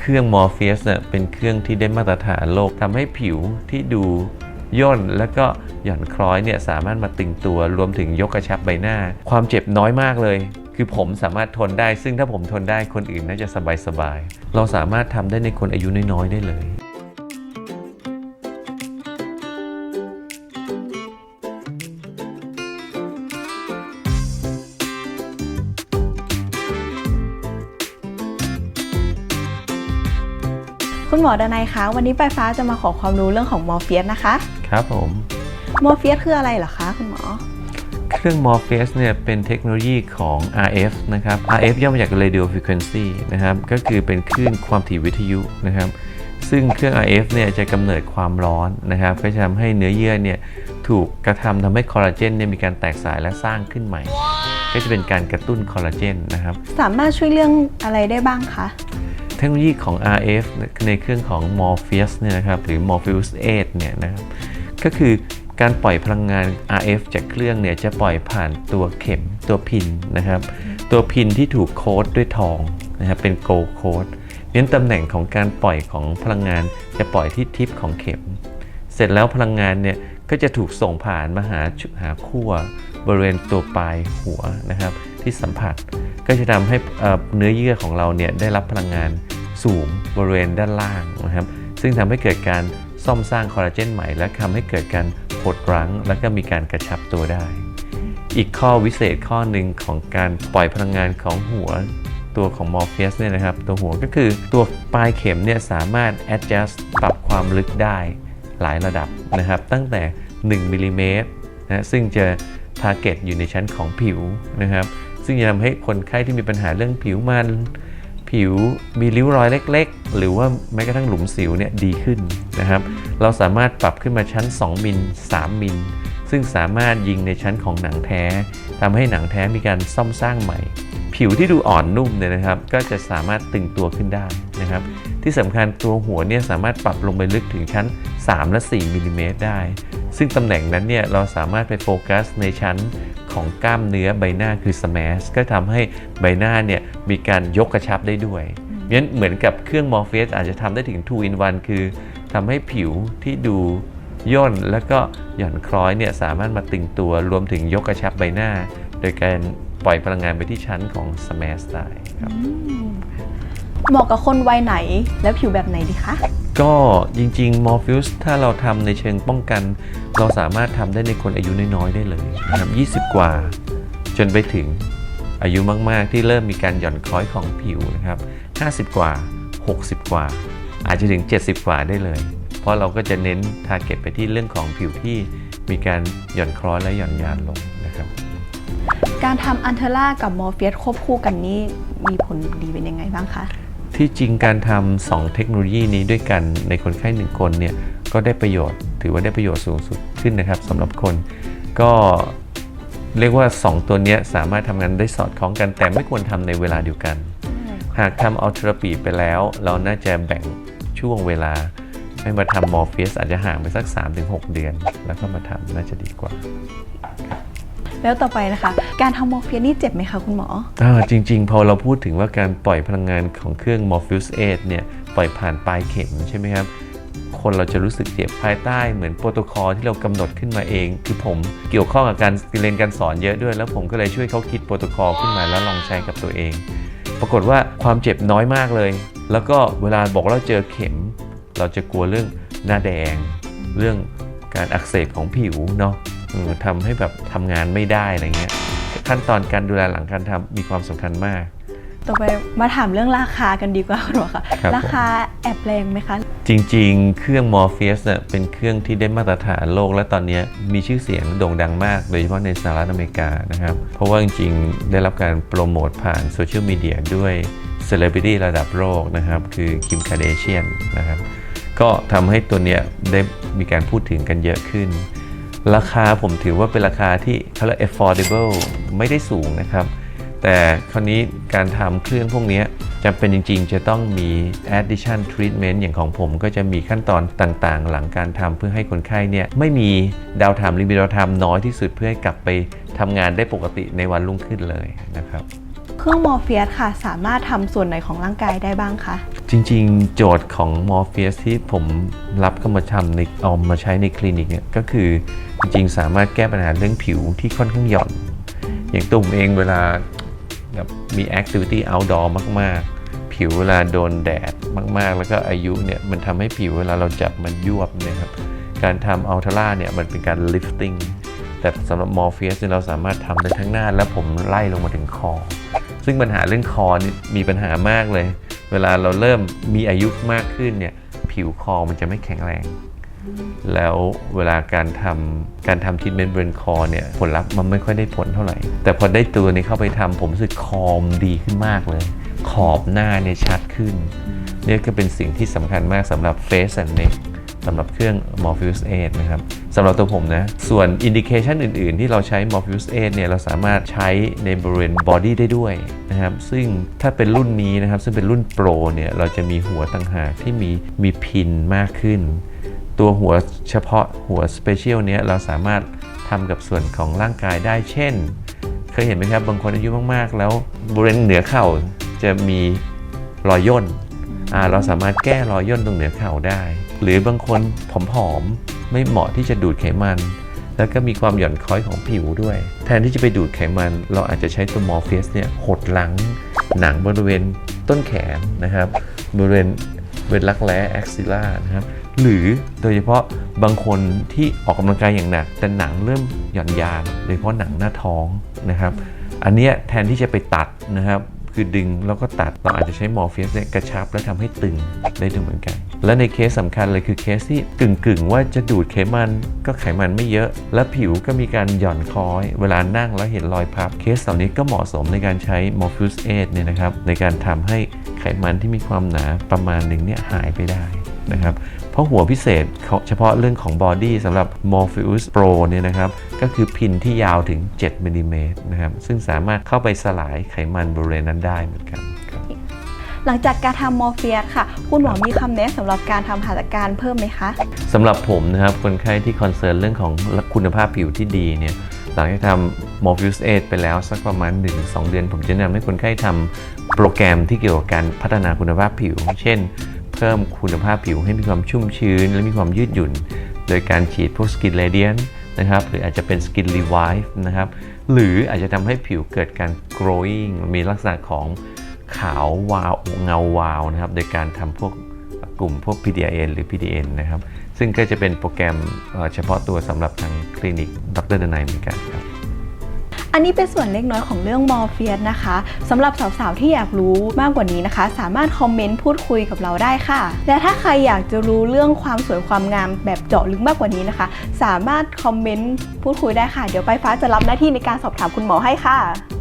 เครื่อง Morpheus เนี่ยเป็นเครื่องที่ได้มาตรฐานโลกทำให้ผิวที่ดูย่นแล้วก็หย่อนคล้อยเนี่ยสามารถมาตึงตัวรวมถึงยกกระชับใบหน้า ความเจ็บน้อยมากเลย คือผมสามารถทนได้ ซึ่งถ้าผมทนได้คนอื่นน่าจะสบายๆเราสามารถทำได้ในคนอายุน้อยๆได้เลย คุณหมอดนัยคะ วันนี้ปลายฟ้าจะมาขอความรู้เรื่องของมอร์เฟียสนะคะ ครับผม มอร์เฟียสคืออะไรเหรอคะคุณหมอ เครื่อง Morpheus เนี่ยเป็นเทคโนโลยีของ RF นะครับ RF ย่อมาจาก Radio Frequency นะครับ ก็คือเป็นคลื่นความถี่วิทยุนะครับ ซึ่งเครื่อง RF เนี่ยจะกำเนิดความร้อนนะครับ ก็จะทำให้เนื้อเยื่อเนี่ยถูกกระทำทำให้คอลลาเจนเนี่ยมีการแตกสายและสร้างขึ้นใหม่ ก็จะเป็นการกระตุ้นคอลลาเจนนะครับ สามารถช่วยเรื่องอะไรได้บ้างคะ เทคโนโลยีของ RF ในเครื่องของ Morpheus เนี่ยนะครับหรือ Morpheus 8เนี่ยนะครับก็คือการปล่อยพลังงาน RF จากเครื่องเนี่ยจะปล่อยผ่านตัวเข็มตัวพินนะครับตัวพินที่ถูกโค้ดด้วยทองนะครับเป็นโกลโค้ดเน้นตำแหน่งของการปล่อยของพลังงานจะปล่อยที่ทิปของเข็ม เสร็จแล้วพลังงานเนี่ยก็จะถูกส่งผ่านมาหาจุหาขั้วบริเวณตัวปลายหัวนะครับที่สัมผัส ก็จะทำให้เนื้อเยื่อของเราเนี่ยได้รับพลังงานสูงบริเวณด้านล่างนะครับ ซึ่งทำให้เกิดการซ่อมสร้างคอลลาเจนใหม่ และทำให้เกิดการหดรั้ง และก็มีการกระชับตัวได้ อีกข้อวิเศษข้อหนึ่งของการปล่อยพลังงานของหัวตัวของ Morpheus เนี่ยนะครับ ตัวหัวก็คือตัวปลายเข็มเนี่ยสามารถ adjust ปรับความลึกได้หลายระดับนะครับ ตั้งแต่ 1มิลลิเมตรนะซึ่งจะ target อยู่ในชั้นของผิวนะครับ ซึ่งจะทำให้คนไข้ที่มีปัญหาเรื่องผิวมัน ผิวมีริ้วรอยเล็ก ๆ หรือว่าแม้กระทั่งหลุมสิวเนี่ยดีขึ้นนะครับ เราสามารถปรับขึ้นมาชั้น 2 มิล 3 มิล ซึ่งสามารถยิงในชั้นของหนังแท้ทำให้หนังแท้มีการซ่อมสร้างใหม่ ผิวที่ดูอ่อนนุ่มเนี่ยนะครับ ก็จะสามารถตึงตัวขึ้นได้นะครับ ที่สำคัญตัวหัวเนี่ยสามารถปรับลงไปลึกถึงชั้น 3 และ 4มิลลิเมตรได้ ซึ่งตำแหน่งนั้นเนี่ยเราสามารถไปโฟกัสในชั้นของกล้ามเนื้อใบหน้าคือ smash ก็ทำให้ใบหน้าเนี่ยมีการยกกระชับได้ด้วยงั้นเหมือนกับเครื่อง Morpheus อาจจะทำได้ถึง 2 in 1 คือทำให้ผิวที่ดูย่นแล้วก็หย่อนคล้อยเนี่ยสามารถมาตึงตัวรวมถึงยกกระชับใบหน้า โดยการปล่อยพลังงานไปที่ชั้นของ smash ได้ครับ เหมาะกับคนวัยไหนและผิวแบบไหนดีคะ ก็จริงๆ Morpheus ถ้าเราทำในเชิงป้องกัน เราสามารถทำได้ในคนอายุน้อยๆได้เลยนะครับ20 กว่า จนไปถึงอายุมากๆ ที่เริ่มมีการหย่อนคล้อยของผิวนะครับ 50 กว่า 60 กว่า อาจจะถึง 70 กว่าได้เลย เพราะเราก็จะเน้น t a r g e t ไปที่เรื่องของผิวที่มีการหย่อนคล้อยและหย่อนยานลงนะครับ การทำอันเทล่ากับมอร์เฟียสควบคู่กันนี่มีผลดีเป็นยังไงบ้างคะ ที่จริงการทำสองเทคโนโลยีนี้ด้วยกันในคนไข้หนึ่งคนเนี่ยก็ได้ประโยชน์ ถือว่าได้ประโยชน์สูงสุดขึ้นนะครับสำหรับคน ก็เรียกว่า 2 ตัวนี้สามารถทำงานได้สอดคล้องกัน แต่ไม่ควรทำในเวลาเดียวกัน หากทำอัลทราปีไปแล้ว เราน่าจะแบ่งช่วงเวลาให้มาทำมอร์ฟีสอาจจะห่างไปสัก 3-6 เดือน แล้วก็มาทำน่าจะดีกว่า แล้วต่อไปนะคะ การทำมอร์เฟียสนี่เจ็บไหมคะคุณหมออ่าจริง ๆ พอเราพูดถึงว่าการปล่อยพลังงานของเครื่อง Morpheus 8เนี่ยปล่อยผ่านปลายเข็มใช่ไหมครับคนเราจะรู้สึกเจ็บภายใต้เหมือนโปรโตคอลที่เรากำหนดขึ้นมาเอง คือผมเกี่ยวข้องกับการเรียนการสอนเยอะด้วย แล้วผมก็เลยช่วยเขาคิดโปรโตคอลขึ้นมาแล้วลองใช้กับตัวเอง ปรากฏว่าความเจ็บน้อยมากเลย แล้วก็เวลาบอกเราเจอเข็ม เราจะกลัวเรื่องหน้าแดง เรื่องการอักเสบของผิวเนาะ ทำให้แบบทำงานไม่ได้อะไรเงี้ยขั้นตอนการดูแลหลังการทำมีความสำคัญมาก ต่อไปมาถามเรื่องราคากันดีกว่าคุณหมอคะครับผมราคาแอบแรงไหมคะ จริงๆ เครื่อง Morpheus เนี่ยเป็นเครื่องที่ได้มาตรฐานโลกและตอนนี้มีชื่อเสียงโด่งดังมาก โดยเฉพาะในสหรัฐอเมริกานะครับ เพราะว่าจริงๆ ได้รับการโปรโมทผ่านโซเชียลมีเดียด้วยเซเลบริตี้ระดับโลกนะครับ คือคิมคาเดเชียนนะครับ ก็ทำให้ตัวเนี้ยได้มีการพูดถึงกันเยอะขึ้น ราคาผมถือว่าเป็นราคาที่เขาเรียก affordable ไม่ได้สูงนะครับ แต่คราวนี้การทำเครื่องพวกนี้จำเป็นจริงๆ จะต้องมี addition treatment อย่างของผมก็จะมีขั้นตอนต่างๆ หลังการทำเพื่อให้คนไข้เนี่ยไม่มีดาวไทม์ลิมิตดาวทม์น้อยที่สุดเพื่อให้กลับไปทำงานได้ปกติในวันรุ่งขึ้นเลยนะครับ เครื่องมอร์เฟียสค่ะ สามารถทำส่วนไหนของร่างกายได้บ้างคะจริงๆ โจทย์ของ Morpheus ที่ผมรับเข้ามาทำในเอามาใช้ในคลินิกเนี่ยก็คือจริงๆ สามารถแก้ปัญหาเรื่องผิวที่ค่อนข้างหย่อน อย่างตุ่มเองเวลาแบบมี activity outdoor มากๆ ผิวเวลาโดนแดดมากๆ แล้วก็อายุเนี่ยมันทำให้ผิวเวลาเราจับมันยวบเนะครับการทำอัลทราเนี่ยมันเป็นการ lifting แต่สำหรับ Morpheus เนี่เราสามารถทำได้ทั้งหน้า และผมไล่ลงมาถึงคอ ซึ่งปัญหาเรื่องคอนี่มีปัญหามากเลย เวลาเราเริ่มมีอายุมากขึ้นเนี่ยผิวคอมันจะไม่แข็งแรง แล้วเวลาการทำการทำทรีทเมนต์บนคอเนี่ยผลลัพธ์มันไม่ค่อยได้ผลเท่าไหร่ แต่พอได้ตัวนี้เข้าไปทำผมรู้สึกคอมดีขึ้นมากเลย ขอบหน้าเนี่ยชัดขึ้นเนี่ยก็เป็นสิ่งที่สำคัญมากสำหรับ Face and Neck สำหรับเครื่อง Morpheus 8นะครับ สำหรับตัวผมนะ ส่วนอินดิเคชันอื่น ๆ ที่เราใช้ Morpheus 8เนี่ยเราสามารถใช้ในบริเวณ body ได้ด้วยนะครับ ซึ่งถ้าเป็นรุ่นนี้นะครับ ซึ่งเป็นรุ่น Pro เนี่ยเราจะมีหัวต่างหากที่มีมีพินมากขึ้น ตัวหัวเฉพาะหัว Special เนี้ยเราสามารถทำกับส่วนของร่างกายได้เช่น เคยเห็นไหมครับ บางคนอายุมาก ๆ แล้วบริเวณเหนือเข่าจะมีรอยย่น เราสามารถแก้รอยย่นตรงเหนือเข่าได้ หรือบางคนผอมๆไม่เหมาะที่จะดูดไขมัน แล้วก็มีความหย่อนคล้อยของผิวด้วย แทนที่จะไปดูดไขมัน เราอาจจะใช้ตัวมอร์เฟียสเนี่ยหดหลัง หนังบริเวณต้นแขนนะครับ บริเวณบริเวณรักแร้แอ็กซิล่านะครับหรือโดยเฉพาะบางคนที่ออกกำลังกายอย่างหนัก แต่หนังเริ่มหย่อนยาน โดยเฉพาะหนังหน้าท้องนะครับ อันเนี้ยแทนที่จะไปตัดนะครับ คือดึงแล้วก็ตัดเราอาจจะใช้มอร์ฟีสเนี่ยกระชับและทำให้ตึงได้ด้วยเหมือนกัน และในเคสสำคัญเลยคือเคสที่กึ่งกึ่งๆว่าจะดูดไขมันก็ไขมันไม่เยอะ และผิวก็มีการหย่อนคล้อย เวลานั่งแล้วเห็นรอยพับเคสเหล่านี้ก็เหมาะสมในการใช้มอร์ฟิ s ส8เนี่ยนะครับในการทำให้ไขมันที่มีความหนาประมาณหนึ่งเนี่ยหายไปได้นะครับ ราะหัวพิเศษเฉพาะเรื่องของบอดี้สำหรับ Morpheus Pro เนี่ยนะครับก็คือพินที่ยาวถึง 7มิลลิเมตรนะครับซึ่งสามารถเข้าไปสลายไขมันบริเวณนั้นได้เหมือนกันครับหลังจากการทำมอร์เฟียสค่ะ คุณหมอมีคำแนะสำหรับการทำหัตถการเพิ่มไหมคะสำหรับผมนะครับคนไข้ที่คอนเซิร์นเรื่องของคุณภาพผิวที่ดีเนี่ยหลังจากทำ Morpheus 8ไปแล้วสักประมาณ 1-2 เดือน ผมจะแนะนำให้คนไข้ทำโปรแกรมที่เกี่ยวกับการพัฒนาคุณภาพผิว เช่น เพิ่มคุณภาพผิวให้มีความชุ่มชื้น และมีความยืดหยุ่น โดยการฉีดพวก Skin Radiant นะครับหรืออาจจะเป็น Skin Revive นะครับหรืออาจจะทำให้ผิวเกิดการ growing มีลักษณะของขาววาวเงาวาวนะครับโดยการทำพวกกลุ่มพวก PDN หรือ PDN นะครับ ซึ่งก็จะเป็นโปรแกรมเอ่อเฉพาะตัวสำหรับทางคลินิกดรดนายเหมือนกันครับ อันนี้เป็นส่วนเล็กน้อยของเรื่องมอร์เฟียสนะคะสำหรับสาวๆที่อยากรู้มากกว่านี้นะคะ สามารถคอมเมนต์พูดคุยกับเราได้ค่ะ และถ้าใครอยากจะรู้เรื่องความสวยความงามแบบเจาะลึกมากกว่านี้นะคะ สามารถคอมเมนต์พูดคุยได้ค่ะ เดี๋ยวไปฟ้าจะรับหน้าที่ในการสอบถามคุณหมอให้ค่ะ